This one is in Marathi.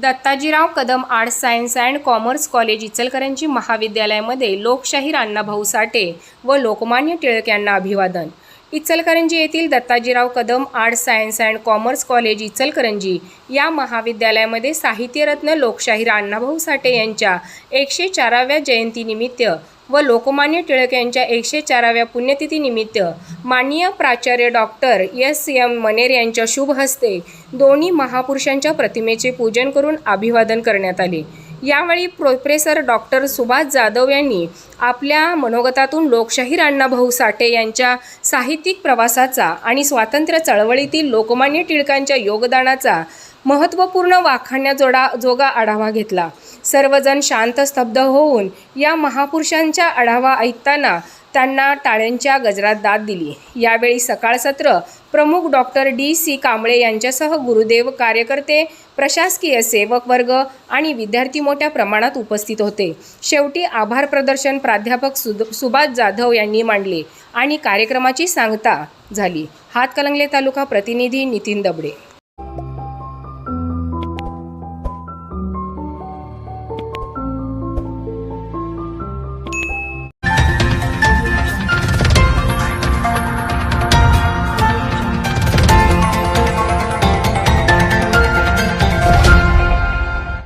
Dattajirao Kadam arts science and commerce college Ichalkaranji महाविद्यालयामध्ये लोकशाहीर अण्णाभाऊ साठे व लोकमान्य टिळक यांना अभिवादन. इचलकरंजी येथील Dattajirao Kadam arts science and commerce college Ichalkaranji या महाविद्यालयामध्ये साहित्यरत्न लोकशाहीर अण्णाभाऊ साठे यांच्या एकशे चाराव्या जयंतीनिमित्त व लोकमान्य टिळक यांच्या एकशे चाराव्या पुण्यतिथीनिमित्त माननीय प्राचार्य डॉक्टर एस एम मनेर यांच्या शुभ हस्ते दोन्ही महापुरुषांच्या प्रतिमेचे पूजन करून अभिवादन करण्यात आले. यावेळी प्रोफेसर डॉक्टर सुभाष जाधव यांनी आपल्या मनोगतातून लोकशाहीर अण्णाभाऊ साठे यांच्या साहित्यिक प्रवासाचा आणि स्वातंत्र्य चळवळीतील लोकमान्य टिळकांच्या योगदानाचा महत्त्वपूर्ण वाखाण्याजोडा जोगा आढावा घेतला. सर्वजण शांत स्तब्ध होऊन या महापुरुषांच्या आढावा ऐकताना त्यांना टाळ्यांच्या गजरात दाद दिली. यावेळी सकाळ सत्र प्रमुख डॉक्टर डी सी कांबळे यांच्यासह गुरुदेव कार्यकर्ते प्रशासकीय सेवक वर्ग आणि विद्यार्थी मोठ्या प्रमाणात उपस्थित होते. शेवटी आभार प्रदर्शन प्राध्यापक सुद सुभाष जाधव यांनी मांडले आणि कार्यक्रमाची सांगता झाली. हातकलंगले तालुका प्रतिनिधी नितीन दबडे.